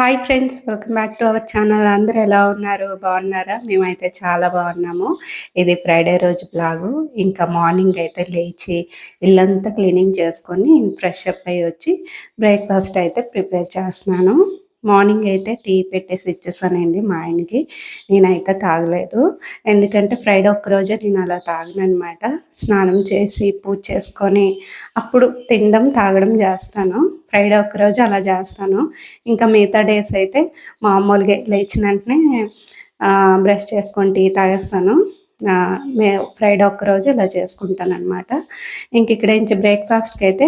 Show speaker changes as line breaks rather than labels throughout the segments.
Hi friends welcome back to our channel అందరూ ఎలా ఉన్నారు? బాగున్నారా? మేమైతే చాలా బాగున్నాము. ఇది ఫ్రైడే రోజు బ్లాగు ఇంకా మార్నింగ్ అయితే లేచి ఇల్లంతా క్లీనింగ్ చేసుకొని ఫ్రెష్ అప్ అయ్యి వచ్చి బ్రేక్ఫాస్ట్ అయితే ప్రిపేర్ చేస్తున్నాను. మార్నింగ్ అయితే టీ పెట్టేసి ఇచ్చేసానండి మా ఆయనకి. నేనైతే తాగలేదు. ఎందుకంటే ఫ్రైడే ఒక్కరోజే నేను అలా తాగనమాట స్నానం చేసి పూజ చేసుకొని అప్పుడు తినడం తాగడం చేస్తాను. ఫ్రైడే ఒక్కరోజు అలా చేస్తాను. ఇంకా మిగతా డేస్ అయితే మామూలుగా లేచిన వెంటనే బ్రష్ చేసుకొని టీ తాగేస్తాను. మే ఫ్రైడే ఒక్కరోజు ఇలా చేసుకుంటాను అనమాట ఇంక ఇక్కడ నుంచి బ్రేక్ఫాస్ట్కి అయితే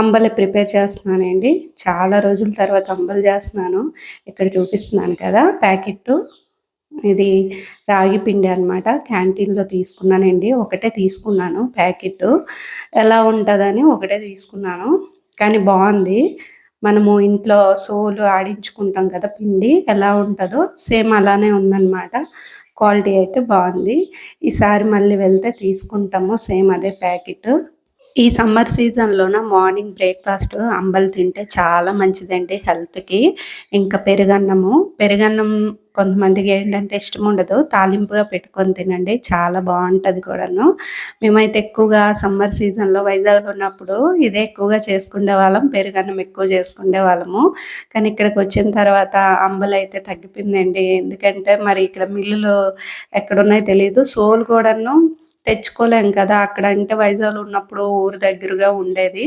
అంబలి ప్రిపేర్ చేస్తున్నానండి. చాలా రోజుల తర్వాత అంబలి చేస్తున్నాను. ఇక్కడ చూపిస్తున్నాను కదా ప్యాకెట్ ఇది రాగి పిండి అనమాట క్యాంటీన్లో తీసుకున్నానండి. ఒకటే తీసుకున్నాను ప్యాకెట్ ఎలా ఉంటుందని ఒకటే తీసుకున్నాను. కానీ బాగుంది. మనము ఇంట్లో సోలు ఆడించుకుంటాం కదా పిండి ఎలా ఉంటుందో సేమ్ అలానే ఉందన్నమాట. క్వాలిటీ అయితే బాగుంది. ఈసారి మళ్ళీ వెళ్తే తీసుకుంటాము సేమ్ అదే ప్యాకెట్ ఈ సమ్మర్ సీజన్లోన మార్నింగ్ బ్రేక్ఫాస్ట్ అంబలు తింటే చాలా మంచిదండి హెల్త్కి. ఇంకా పెరుగన్నము. పెరుగన్నం కొంతమందికి ఏంటంటే ఇష్టం ఉండదు తాలింపుగా పెట్టుకొని తినండి. చాలా బాగుంటుంది కూడాను. మేమైతే ఎక్కువగా సమ్మర్ సీజన్లో వైజాగ్లో ఉన్నప్పుడు ఇదే ఎక్కువగా చేసుకునే వాళ్ళం. పెరుగన్నం ఎక్కువ చేసుకునే వాళ్ళము. కానీ ఇక్కడికి వచ్చిన తర్వాత అంబలు అయితే తగ్గిపోయిందండి. ఎందుకంటే మరి ఇక్కడ మిల్లులు ఎక్కడున్నాయో తెలియదు సోలు కూడాను తెచ్చుకోలేం కదా. అక్కడ అంటే వైజాగ్లో ఉన్నప్పుడు ఊరు దగ్గరగా ఉండేది.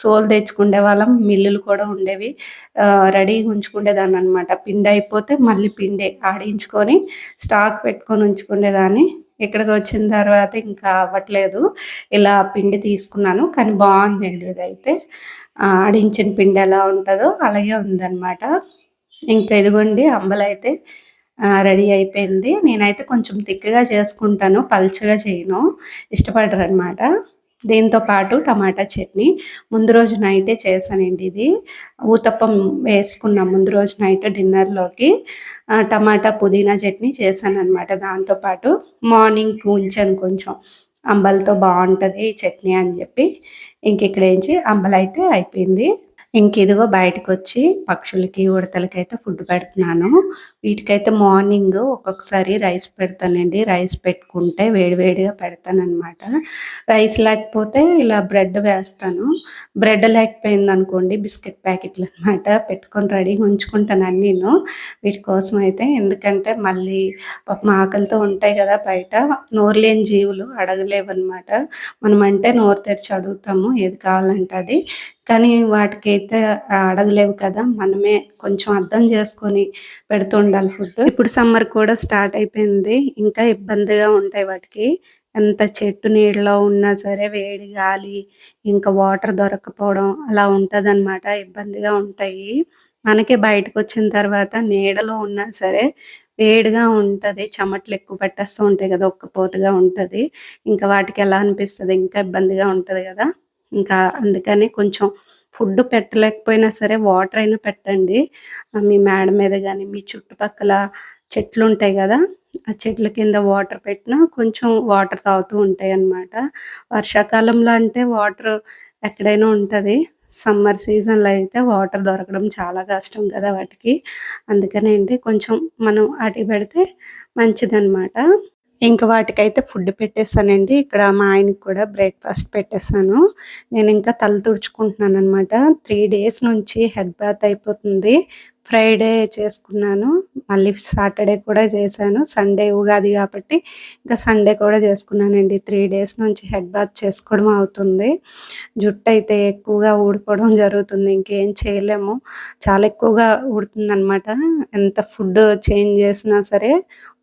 సోలు తెచ్చుకునే వాళ్ళం మిల్లులు కూడా ఉండేవి. రెడీగా ఉంచుకునేదాన్ని అనమాట పిండి అయిపోతే మళ్ళీ పిండి ఆడించుకొని స్టాక్ పెట్టుకొని ఉంచుకునేదాన్ని ఇక్కడికి వచ్చిన తర్వాత ఇంకా అవ్వట్లేదు. ఇలా పిండి తీసుకున్నాను. కానీ బాగుందండి ఇదైతే. ఆడించిన పిండి ఎలా ఉంటుందో అలాగే ఉందన్నమాట. ఇంకా ఇదిగోండి అంబలైతే రెడీ అయిపోయింది. నేనైతే కొంచెం తిక్కగా చేసుకుంటాను పల్చగా చేయను. ఇష్టపడరు అనమాట దీంతో పాటు టమాటా చట్నీ. ముందు రోజు నైటే చేశానండి ఇది. ఊతప్పం వేసుకున్నాం ముందు రోజు నైట్ డిన్నర్లోకి. టమాటా పుదీనా చట్నీ చేశాను అనమాట దాంతోపాటు మార్నింగ్ ఉంచాను కొంచెం. అంబలతో బాగుంటుంది చట్నీ అని చెప్పి. ఇంక ఇక్కడ ఏంచి అంబలైతే అయిపోయింది. ఇంక ఇదిగో బయటకు వచ్చి పక్షులకి ఉడతలకి అయితే ఫుడ్ పెడుతున్నాను. వీటికైతే మార్నింగ్ ఒక్కొక్కసారి రైస్ పెడతానండి. రైస్ పెట్టుకుంటే వేడివేడిగా పెడతానమాట రైస్ లేకపోతే ఇలా బ్రెడ్ వేస్తాను. బ్రెడ్ లేకపోయింది అనుకోండి బిస్కెట్ ప్యాకెట్లు అనమాట పెట్టుకొని రెడీగా ఉంచుకుంటాను అన్నీను. వీటి కోసం అయితే ఎందుకంటే మళ్ళీ పాపం ఆకలితో ఉంటాయి కదా బయట. నోరు లేని జీవులు అడగలేవు అనమాట మనం అంటే నోరు తెరిచి అడుగుతాము ఏది కావాలంటే అది. కానీ వాటికైతే అడగలేవు కదా మనమే కొంచెం అర్థం చేసుకొని పెడుతూ ఉండాలి ఫుడ్ ఇప్పుడు సమ్మర్ కూడా స్టార్ట్ అయిపోయింది. ఇంకా ఇబ్బందిగా ఉంటాయి వాటికి. ఎంత చెట్టు నీళ్ళలో ఉన్నా సరే వేడి గాలి ఇంకా వాటర్ దొరకపోవడం అలా ఉంటుందన్నమాట. ఇబ్బందిగా ఉంటాయి. మనకి బయటకు వచ్చిన తర్వాత నీడలో ఉన్నా సరే వేడిగా ఉంటుంది. చెమటలు ఎక్కువ పట్టేస్తూ ఉంటాయి కదా ఒక్కపోతగా ఉంటుంది. ఇంకా వాటికి ఎలా అనిపిస్తుంది? ఇంకా ఇబ్బందిగా ఉంటుంది కదా. ఇంకా అందుకని కొంచెం ఫుడ్ పెట్టలేకపోయినా సరే వాటర్ అయినా పెట్టండి. మీ మేడ మీద కానీ మీ చుట్టుపక్కల చెట్లు ఉంటాయి కదా ఆ చెట్ల కింద వాటర్ పెట్టినా కొంచెం వాటర్ తాగుతూ ఉంటాయి అన్నమాట. వర్షాకాలంలో అంటే వాటర్ ఎక్కడైనా ఉంటుంది. సమ్మర్ సీజన్లో అయితే వాటర్ దొరకడం చాలా కష్టం కదా వాటికి. అందుకనే అండి కొంచెం మనం అటు పెడితే మంచిదన్నమాట. ఇంకా వాటికైతే ఫుడ్ పెట్టేసానండి ఇక్కడ మా ఆయనకి కూడా బ్రేక్ఫాస్ట్ పెట్టేశాను. నేను ఇంకా తల తుడుచుకుంటున్నాను అనమాట త్రీ డేస్ నుంచి హెడ్ బాత్ అయిపోతుంది. ఫ్రైడే చేసుకున్నాను. మళ్ళీ సాటర్డే కూడా చేశాను. సండే ఉగాది కాబట్టి ఇంకా సండే కూడా చేసుకున్నానండి. త్రీ డేస్ నుంచి హెడ్ బాత్ చేసుకోవడం అవుతుంది. జుట్టు అయితే ఎక్కువగా ఊడిపోవడం జరుగుతుంది. ఇంకేం చేయలేము. చాలా ఎక్కువగా ఊడుతుంది అనమాట ఎంత ఫుడ్ చేంజ్ చేసినా సరే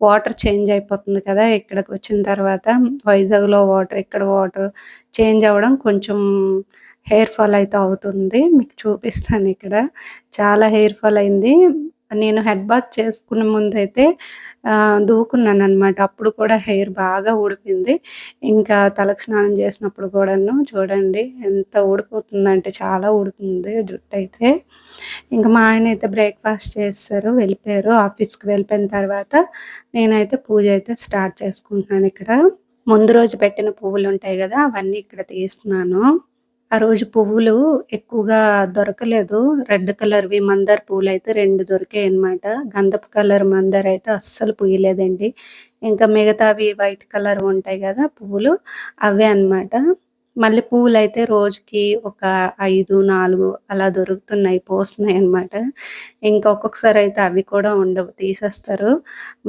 వాటర్ చేంజ్ అయిపోతుంది కదా ఇక్కడికి వచ్చిన తర్వాత. వైజాగ్లో వాటర్ ఇక్కడ వాటర్ చేంజ్ అవ్వడం కొంచెం హెయిర్ ఫాల్ అయితే అవుతుంది. మీకు చూపిస్తాను ఇక్కడ. చాలా హెయిర్ ఫాల్ అయింది. నేను హెడ్ బాత్ చేసుకునే ముందు అయితే దూకున్నాను అనమాట అప్పుడు కూడా హెయిర్ బాగా ఊడిపోయింది. ఇంకా తలకు స్నానం చేసినప్పుడు కూడాను చూడండి ఎంత ఊడిపోతుందంటే చాలా ఊడుతుంది జుట్టు అయితే. ఇంకా మా ఆయన అయితే బ్రేక్ఫాస్ట్ చేస్తారు వెళ్ళిపోయారు. ఆఫీస్కి వెళ్ళిపోయిన తర్వాత నేనైతే పూజ అయితే స్టార్ట్ చేసుకుంటున్నాను ఇక్కడ. ముందు రోజు పెట్టిన పువ్వులు ఉంటాయి కదా అవన్నీ ఇక్కడ తీస్తున్నాను. ఆ రోజు పువ్వులు ఎక్కువగా దొరకలేదు. రెడ్ కలర్‌వి మందార పువ్వులైతే 2 దొరికాయన్నమాట. గంధపు కలర్ మందార అయితే అస్సలు పూయలేదండి. ఇంకా మిగతావి వైట్ కలర్ ఉంటాయి కదా పువ్వులు అవే మళ్ళీ పువ్వులు అయితే రోజుకి ఒక 5, 4 అలా దొరుకుతున్నాయి. పోస్తున్నాయి అనమాట ఇంకా ఒక్కొక్కసారి అయితే అవి కూడా ఉండవు. తీసేస్తారు.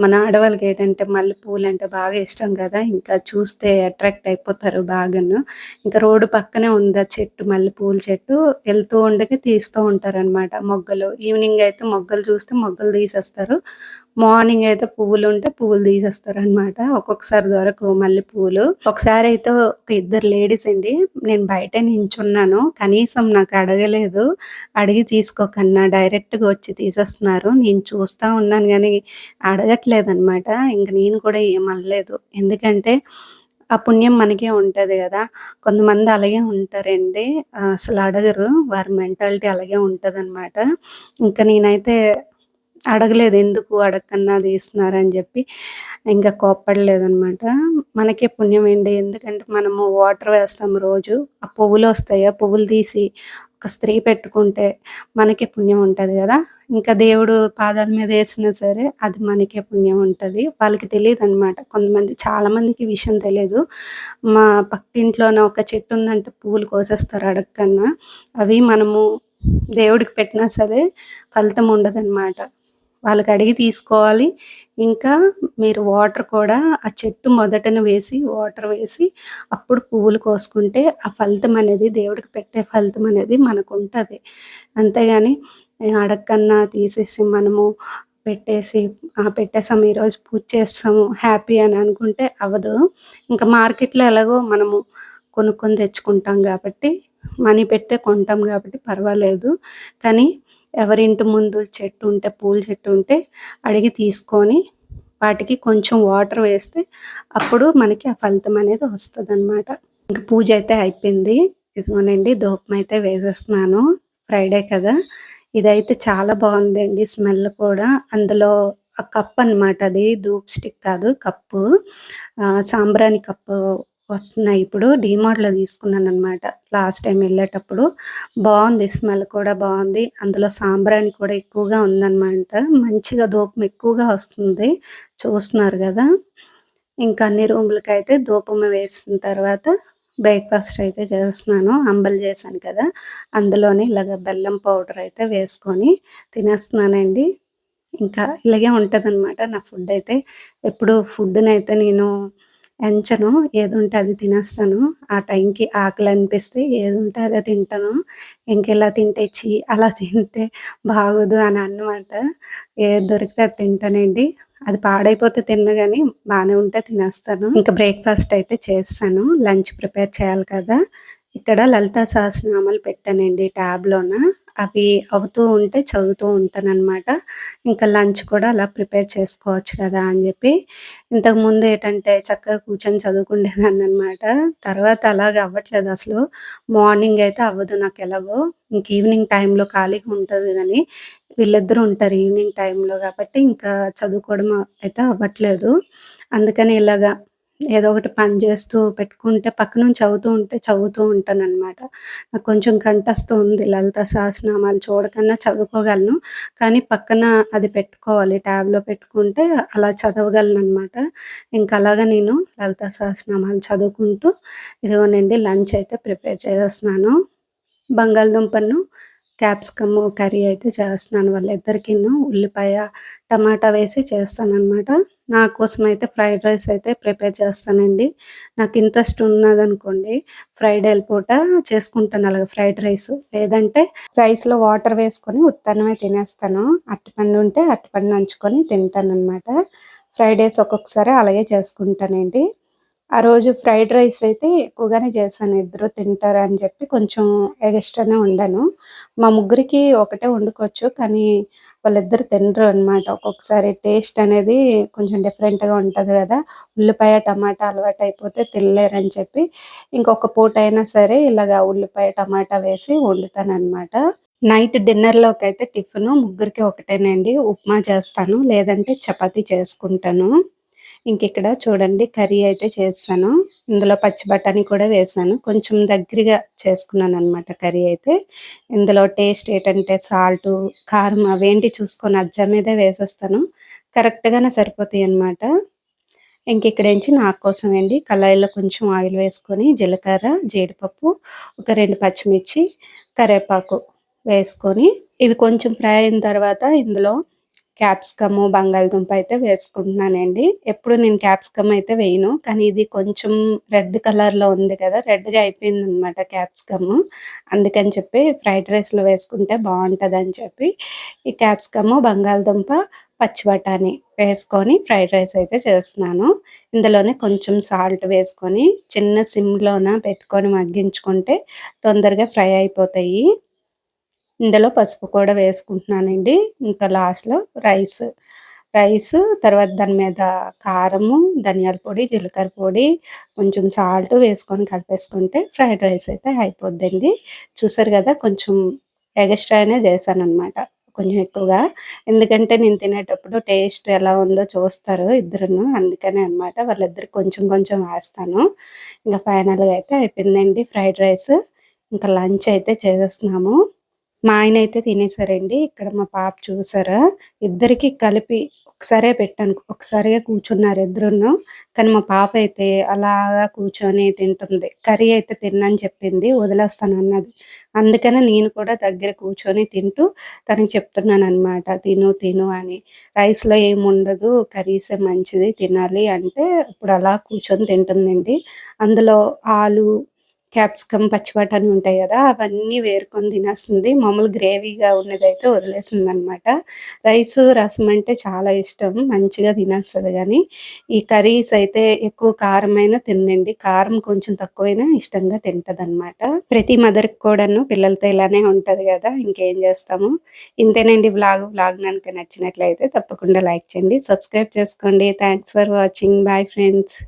మన ఆడవాళ్ళకి ఏంటంటే మల్లె పువ్వులంటే బాగా ఇష్టం కదా ఇంకా చూస్తే అట్రాక్ట్ అయిపోతారు బాగాను. ఇంకా రోడ్డు పక్కనే ఉంది ఆ చెట్టు మల్లె పువ్వుల చెట్టు. వెళ్తూ ఉండగా తీస్తూ ఉంటారనమాట మొగ్గలు. ఈవినింగ్ అయితే మొగ్గలు చూస్తే మొగ్గలు తీసేస్తారు. మార్నింగ్ అయితే పువ్వులుంటే పువ్వులు తీసేస్తారనమాట. ఒక్కొక్కసారి దొరకవు మళ్ళీ పువ్వులు. ఒకసారి అయితే ఒక ఇద్దరు లేడీస్ అండి నేను బయట నించున్నాను. కనీసం నాకు అడగలేదు. అడిగి తీసుకోకన్నా డైరెక్ట్‌గా వచ్చి తీసేస్తున్నారు. నేను చూస్తూ ఉన్నాను కానీ అడగట్లేదు అనమాట ఇంక నేను కూడా ఏమనలేదు. ఎందుకంటే ఆ పుణ్యం మనకే ఉంటుంది కదా కొంతమంది అలాగే ఉంటారండి. అసలు అడగరు. వారి మెంటాలిటీ అలాగే ఉంటుందన్నమాట ఇంకా నేనైతే అడగలేదు. ఎందుకు అడగకన్నా తీస్తున్నారని చెప్పి ఇంకా కోప్పడలేదనమాట. మనకే పుణ్యం అండి. ఎందుకంటే మనము వాటర్ వేస్తాం రోజు. ఆ పువ్వులొస్తాయి. ఆ పువ్వులు తీసి ఒక స్త్రీ పెట్టుకుంటే మనకే పుణ్యం ఉంటుంది కదా ఇంకా దేవుడు పాదాల మీద వేసినా సరే అది మనకే పుణ్యం ఉంటుంది వాళ్ళకి తెలియదు అనమాట కొంతమంది చాలా మందికి విషయం తెలియదు మా పక్కింట్లోనే ఒక చెట్టు ఉందంటే పువ్వులు కోసేస్తారు అడగకన్నా. అవి మనము దేవుడికి పెట్టినా సరే ఫలితం ఉండదనమాట. వాళ్ళకి అడిగి తీసుకోవాలి. ఇంకా మీరు వాటర్ కూడా ఆ చెట్టు మొదటన వేసి వాటర్ వేసి అప్పుడు పువ్వులు కోసుకుంటే ఆ ఫలితం అనేది దేవుడికి పెట్టే ఫలితం అనేది మనకు ఉంటుంది అంతేగాని అడగకన్నా తీసేసి మనము పెట్టేసి ఆ! పెట్టేసాము ఈరోజు పూజ చేస్తాము హ్యాపీ అని అనుకుంటే అవ్వదు. ఇంకా మార్కెట్‌లో ఎలాగో మనము కొనుక్కొని తెచ్చుకుంటాం కాబట్టి మనీ పెట్టే కొంటాం కాబట్టి పర్వాలేదు. కానీ ఎవరింటి ముందు చెట్టు ఉంటే పూల చెట్టు ఉంటే అడిగి తీసుకొని వాటికి కొంచెం వాటర్ వేస్తే అప్పుడు మనకి ఆ ఫలితం అనేది వస్తుంది అనమాట ఇంక పూజ అయితే అయిపోయింది. ఇదిగోనండి ధూపం అయితే వేసేస్తున్నాను. ఫ్రైడే కదా! ఇదైతే చాలా బాగుందండి స్మెల్ కూడా. అందులో ఆ కప్ అనమాట అది ధూప్ స్టిక్ కాదు కప్పు. సాంబ్రాణి కప్పు వస్తున్నాయి ఇప్పుడు. డీమార్ట్‌లో తీసుకున్నాననమాట. లాస్ట్ టైం వెళ్ళేటప్పుడు బాగుంది స్మెల్ కూడా బాగుంది అందులో సాంబ్రాణి కూడా ఎక్కువగా ఉందనమాట. మంచిగా ధూపం ఎక్కువగా వస్తుంది. చూస్తున్నారు కదా ఇంకా అన్ని రూములకి అయితే ధూపం వేసిన తర్వాత బ్రేక్‌ఫాస్ట్ అయితే చేస్తున్నాను. అంబలి చేశాను కదా! అందులోనే ఇలాగ బెల్లం పౌడర్ అయితే వేసుకొని తినేస్తున్నానండి. ఇంకా ఇలాగే ఉంటుంది నా ఫుడ్ అయితే. ఎప్పుడు ఫుడ్‌నైతే నేను ఎంచను. ఏదుంటే అది తినేస్తాను. ఆ టైంకి ఆకలి అనిపిస్తే ఏది ఉంటే అదే తింటాను. ఇంకెలా తింటే చీ అలా తింటే బాగోదు అని అన్నమాట ఏది దొరికితే అది తింటానండి. అది పాడైపోతే తినను కానీ బాగానే ఉంటే తినేస్తాను. ఇంకా బ్రేక్‌ఫాస్ట్ అయితే చేస్తాను లంచ్ ప్రిపేర్ చేయాలి కదా! ఇక్కడ లలితా సహస్రనామాలు పెట్టానండి ట్యాబ్‌లోన. అవి అవుతూ ఉంటే చదువుతూ ఉంటానన్నమాట ఇంకా లంచ్ కూడా అలా ప్రిపేర్ చేసుకోవచ్చు కదా! అని చెప్పి ఇంతకుముందు ఏంటంటే చక్కగా కూర్చొని చదువుకునేదాన్ననమాట. తర్వాత అలాగే అవ్వట్లేదు అసలు. మార్నింగ్ అయితే అవ్వదు నాకు ఎలాగో ఇంక ఈవినింగ్ టైంలో ఖాళీగా ఉంటుంది కానీ వీళ్ళిద్దరూ ఉంటారు ఈవినింగ్ టైంలో కాబట్టి ఇంకా చదువుకోవడం అయితే అవ్వట్లేదు. అందుకని ఇలాగా ఏదో ఒకటి పని చేస్తూ పెట్టుకుంటే పక్క నుంచి చదువుతూ ఉంటే చదువుతూ ఉంటాననమాట. నాకు కొంచెం కంఠస్థం ఉంది. లలిత సహస్రనామాలు చూడకన్నా చదువుకోగలను. కానీ పక్కన అది పెట్టుకోవాలి. ట్యాబ్‌లో పెట్టుకుంటే అలా చదవగలను అనమాట ఇంకా అలాగా నేను లలిత సహస్రనామాలు చదువుకుంటూ ఇదిగోనండి లంచ్ అయితే ప్రిపేర్ చేసేస్తున్నాను. బంగాళదుంపను, క్యాప్సికమ్ కర్రీ అయితే చేస్తున్నాను వాళ్ళిద్దరికీను. ఉల్లిపాయ, టమాటా వేసి చేస్తాను అనమాట నా కోసం అయితే ఫ్రైడ్ రైస్ అయితే ప్రిపేర్ చేస్తానండి. నాకు ఇంట్రెస్ట్ ఉన్నదనుకోండి ఫ్రైడేల పూట చేసుకుంటాను అలాగే ఫ్రైడ్ రైస్. లేదంటే రైస్‌లో వాటర్ వేసుకొని ఉత్తన్నమే తినేస్తాను. అరటిపండు ఉంటే అట్టపండు నంచుకొని తింటాననమాట. ఫ్రైడేస్ ఒక్కొక్కసారి అలాగే చేసుకుంటానండి. ఆ రోజు ఫ్రైడ్ రైస్ అయితే ఎక్కువగానే చేశాను. ఇద్దరు తింటారు అని చెప్పి కొంచెం ఎగస్ట్రానే వండాను. మా ముగ్గురికి ఒకటే వండుకోవచ్చు. కానీ వాళ్ళిద్దరు తినరు అనమాట. ఒక్కొక్కసారి టేస్ట్ అనేది కొంచెం డిఫరెంట్‌గా ఉంటుంది కదా ఉల్లిపాయ, టమాటా అలవాటయిపోతే తినలేరని చెప్పి ఇంకొక పూట అయినా సరే ఇలాగ ఉల్లిపాయ, టమాటా వేసి వండుతానమాట నైట్ డిన్నర్లోకి అయితే టిఫిన్ ముగ్గురికి ఒకటేనండి. ఉప్మా చేస్తాను. లేదంటే చపాతీ చేసుకుంటాను. ఇంక ఇక్కడ చూడండి కర్రీ అయితే చేస్తాను. ఇందులో పచ్చి బఠానీ కూడా వేసాను. కొంచెం దగ్గరగా చేసుకున్నాను అనమాట కర్రీ అయితే. ఇందులో టేస్ట్ ఏంటంటే సాల్ట్ కారం అవేంటి చూసుకొని అజ్జ మీదే వేసేస్తాను. కరెక్ట్గానే సరిపోతాయి అనమాట ఇంక ఇక్కడ నుంచి నాకు కోసం అండి కళాయిలో కొంచెం ఆయిల్ వేసుకొని జీలకర్ర జీడిపప్పు ఒక రెండు పచ్చిమిర్చి కరేపాకు వేసుకొని ఇవి కొంచెం ఫ్రై అయిన తర్వాత ఇందులో క్యాప్సికమ్ బంగాళదుంప అయితే వేసుకుంటున్నానండి. ఎప్పుడు నేను క్యాప్సికమ్ అయితే వేయను. కానీ ఇది కొంచెం రెడ్ కలర్లో ఉంది కదా రెడ్గా అయిపోయింది అనమాట క్యాప్సికమ్. అందుకని చెప్పి ఫ్రైడ్ రైస్లో వేసుకుంటే బాగుంటుంది అని చెప్పి ఈ క్యాప్సికమ్ బంగాళదుంప పచ్చి బఠానీ వేసుకొని ఫ్రైడ్ రైస్ అయితే చేస్తున్నాను. ఇందులోనే కొంచెం సాల్ట్ వేసుకొని చిన్న సిమ్లోన పెట్టుకొని మగ్గించుకుంటే తొందరగా ఫ్రై అయిపోతాయి. ఇందులో పసుపు కూడా వేసుకుంటున్నానండి. ఇంకా లాస్ట్లో రైస్ రైస్ తర్వాత దాని మీద కారము ధనియాల పొడి జీలకర్ర పొడి కొంచెం సాల్ట్ వేసుకొని కలిపేసుకుంటే ఫ్రైడ్ రైస్ అయితే అయిపోద్దండి. చూసారు కదా కొంచెం ఎగస్ట్రానే చేశాను అనమాట కొంచెం ఎక్కువగా. ఎందుకంటే నేను తినేటప్పుడు టేస్ట్ ఎలా ఉందో చూస్తారు ఇద్దరును. అందుకనే అనమాట వాళ్ళిద్దరు కొంచెం కొంచెం వేస్తాను. ఇంకా ఫైనల్గా అయితే అయిపోయిందండి ఫ్రైడ్ రైస్. ఇంకా లంచ్ అయితే చేసేస్తున్నాము. మా ఆయన అయితే తినేసారండి. ఇక్కడ మా పాప చూసారా? ఇద్దరికి కలిపి ఒకసారే పెట్టాను. ఒకసారిగా కూర్చున్నారు ఇద్దరును. కానీ మా పాప అయితే అలాగా కూర్చొని తింటుంది. కర్రీ అయితే తిన్నని చెప్పింది. వదిలేస్తాను అన్నది. అందుకనే నేను కూడా దగ్గర కూర్చొని తింటూ తనకి చెప్తున్నాను అనమాట తిను తిను అని. రైస్లో ఏముండదు. కర్రీసే మంచిది. తినాలి అంటే ఇప్పుడు అలా కూర్చొని తింటుందండి. అందులో ఆలు క్యాప్సికమ్ పచ్చి అని ఉంటాయి కదా అవన్నీ వేరుకొని తినేస్తుంది. మామూలు గ్రేవీగా ఉన్నదైతే వదిలేసింది అనమాట రైస్ రసం అంటే చాలా ఇష్టం. మంచిగా తినేస్తుంది కానీ ఈ కర్రీస్ అయితే ఎక్కువ కారమైన తిందండి కారం కొంచెం తక్కువైనా ఇష్టంగా తింటది అనమాట ప్రతి మదర్కి కూడాను పిల్లలతో ఇలానే ఉంటది కదా ఇంకేం చేస్తాము? ఇంతేనండి బ్లాగ్. బ్లాగ్ కనుక నచ్చినట్లయితే తప్పకుండా లైక్ చేయండి సబ్స్క్రైబ్ చేసుకోండి. Thanks for watching. Bye friends.